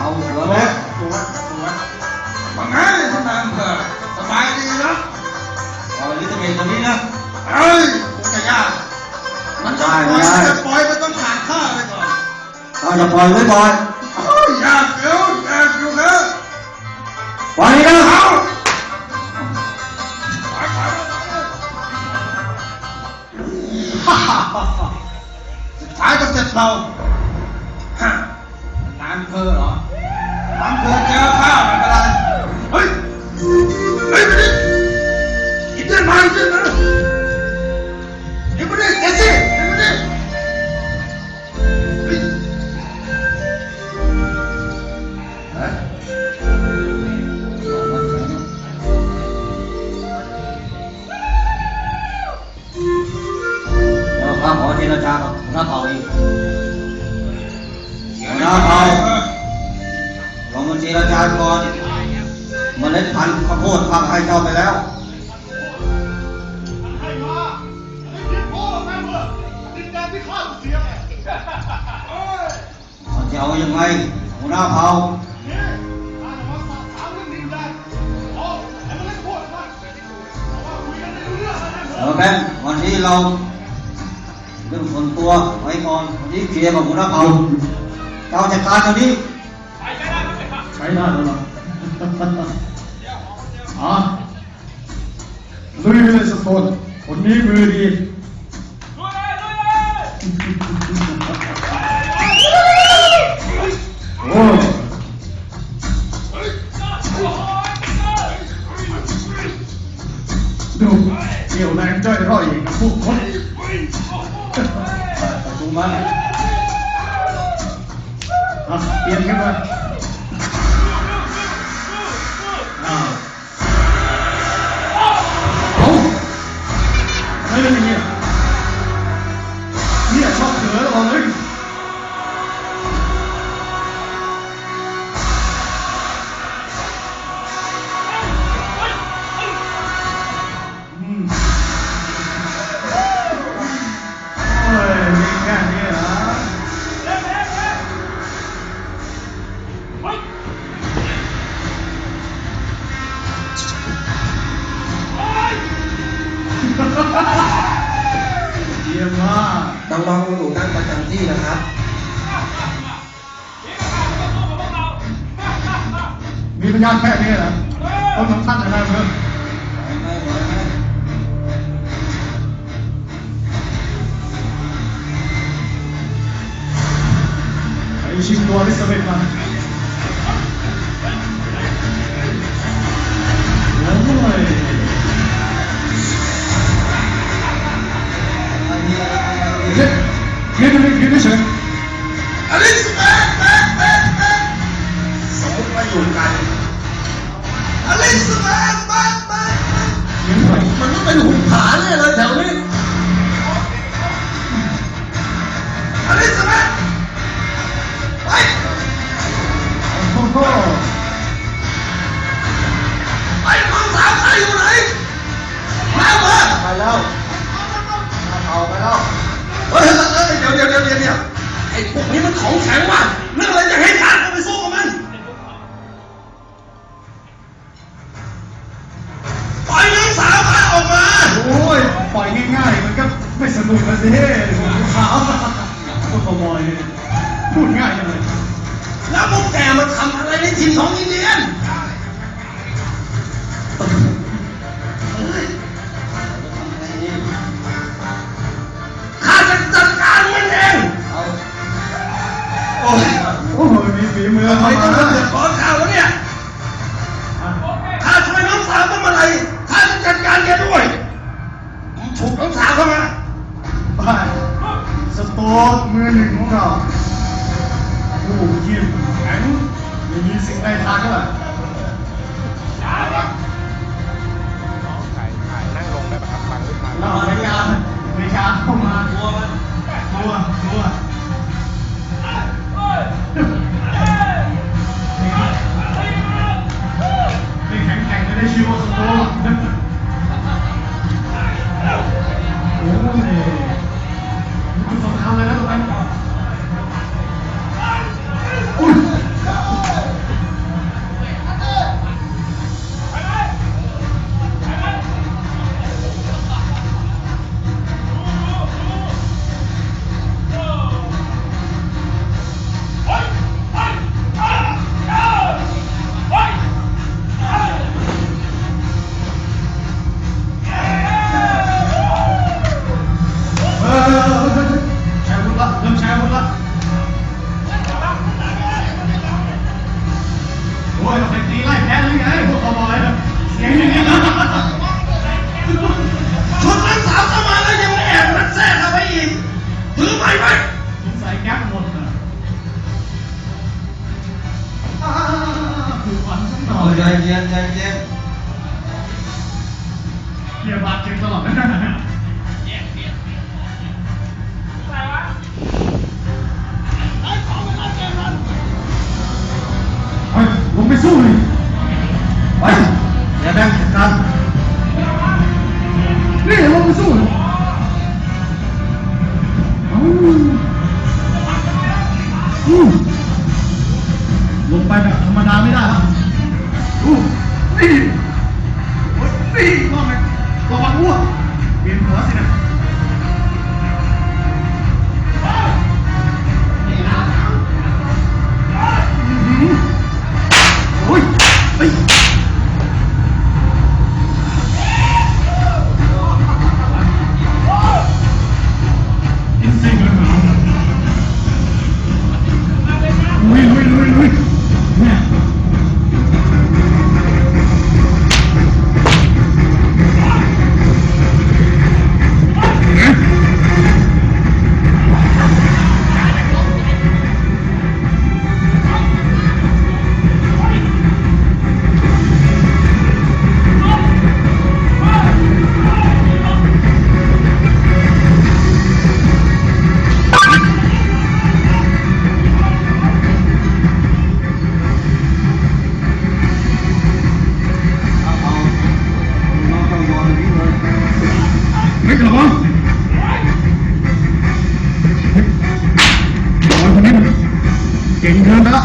เอาเสือไหมตัวตัวว่าไงท่านนายอำเภอสบายดีนะเอาลิตเมตตัวนี้นะเอ้ยคงจะยากมันจะปล่อยมันจะปล่อยมันต้องผ่านข้าไปก่อนเราจะปล่อยไว้ก่อนเอ้ยยากเดี๋ยวยากอยู่นะปล่อยนะเอาสุดท้ายก็เสร็จเรา อนายอำเภอเจอข้าวไม่เป็นไรเฮ้ย เฮ้ยมาดิอีเดินมาอีเดินมาเดี๋ยวมาดิเดี๋ยวสิเดี๋ยวมาดิเฮ้ยฮะเดี๋ยวข้าขอเจรจากับหัวหน้าเผ่าเองหัวหน้าเผ่าล องมาเจรจาก่อนเมล็ดพันธุ์ข้าวโพดข้าให้เจ้าไปแล้วให้มาไม่ผิดพ่อแม่เมื่อดินแดนที่ข้าเสียเอ้ยมันจะเอายังไงหัวหน้าเผ่านี่ข้าจะมาสอบถามเรื่องดินแดนโอ้ให้มันเล่นโคตรมันเพราะว่าคุยกันไม่รู้เรื่องแล้วนะเออแบงค์วันนี้เราเรื่องส่วนตัวไว้ก่อนวันนี้เคลียร์กับหัวหน้าเผ่าเจ้าจัดการเดี๋ยวนี้ใช้ ได้แล้วเหรออะลุยไปเลยสกคนคนนี้มือดีโอ้ดูเกี่ยวแรงจ้อยร่อยกับพวกคนประชุมมันอะเปลี่ยนกันมาอ่า ไนะครับมีพยานแค่นี้เหรอคนสำคัญอะไรเพื่อนไม่ไหวไหมไอชิงตัวลิซาเบธมา เนี่ยเลยแถวนี้อลิซาเบธไปโอ้โหไปน้องสาวข้าอยู่ไหนมามาไปแล้วเอาไปแล้วเฮ้ยเฮ้ยเดี๋ยวเดี๋ยวเดี๋ยวเดี๋ยวเดี๋ยวไอ้พวกนี้มันของแข็งว่ะเรื่องอะไรจะให้ ไม่สนุกนะสิขาวก็ขโมยพูดง่ายจังเลยแล้วพวกแกมาทำอะไรในถิ่นของอินเดียนข้าจะจัดการมันเองโอ้ยโอ้ยมีฝีมือทำไมต้องมาเดือดร้อนข้าแล้วเนี่ยข้าช่วยน้องสาวต้องอะไรข้าจะจัดการแกด้วยถูกน้องสาวเข้ามา ไปสโตร์มือหนึ่งของเราผู้ยืนแข็งไม่มีสิ่งใดทานก็แบบนั่ ชุดนักสาวเข้มาแล้วยังแอบรัดแทรกเไปอีกถือไมไว้สงสัแก๊ปหมดอะอ่าคือฝันสักหน่อยใจเย็นใจเย็นเรียบบาดเจ็บตลอดนะ我们受理。 เก่งเกินไปแล้ว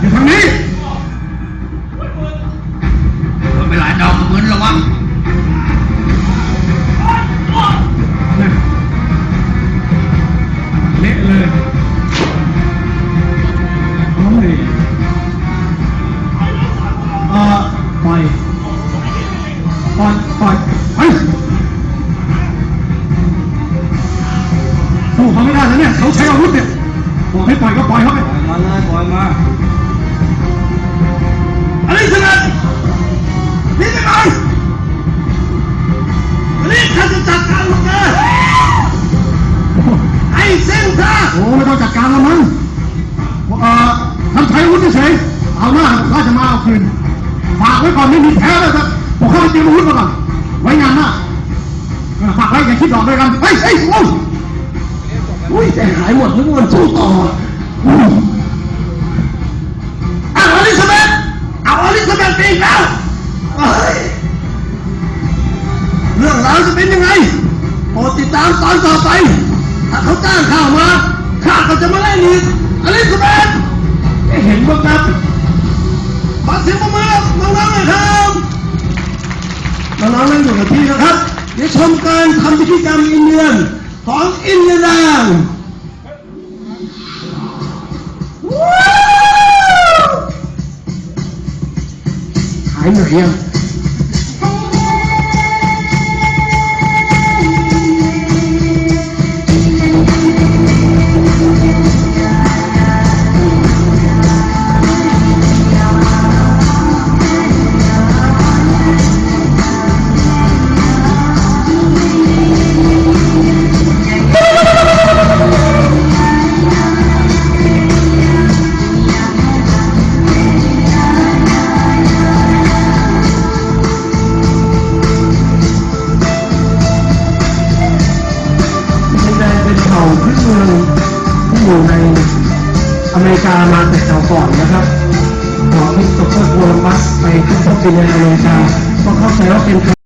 อยู่ทางนี้ไม่หลายดอกเหมือนระวังเนี่ยเละเลย มาเลยปล่อยมาอะไรสินะนี่จะไปนี่ข้าจะจัดการมึงนะไอ้เส้นท่าโอ้ไม่ต้องจัดการแล้วมั้งเอ่อทำใช้อาวุธเฉยเอาหน้าข้าจะมาเอาคืนฝากไว้ก่อนไม่มีแพ้เลยครับผมเข้าไปเตรียมอาวุธมาก่อนไว้งานหน้าฝากไว้อย่าคิดดอกด้วยกันเฮ้ยเฮ้ยโอ้ยอุ้ยใจหายหมดนึกว่ามันสู้ต่อ เอาอลิซาเบธไปอีกแล้วเฮ้ยเรื่องราวจะเป็นยังไงโปรดติดตามตอนต่อไป ถ้าเขาจ้างข้ามาข้าก็จะมาเล่นอีกอลิซาเบธไม่เห็นบ้างครับขอเสียงปรบมือน้องๆหน่อยครับน้องๆนั่งอยู่กับที่นะครับเดี๋ยวชมการทำพิธีกรรมอินเดียนของอินเดียแดงหายเหนื่ อยามาแต่เก่าก่อนนะครับของคริสโตเฟอร์โคลัมบัสไปค้นพบดินแดนอเมริกาก็เข้าใจว่าเป็น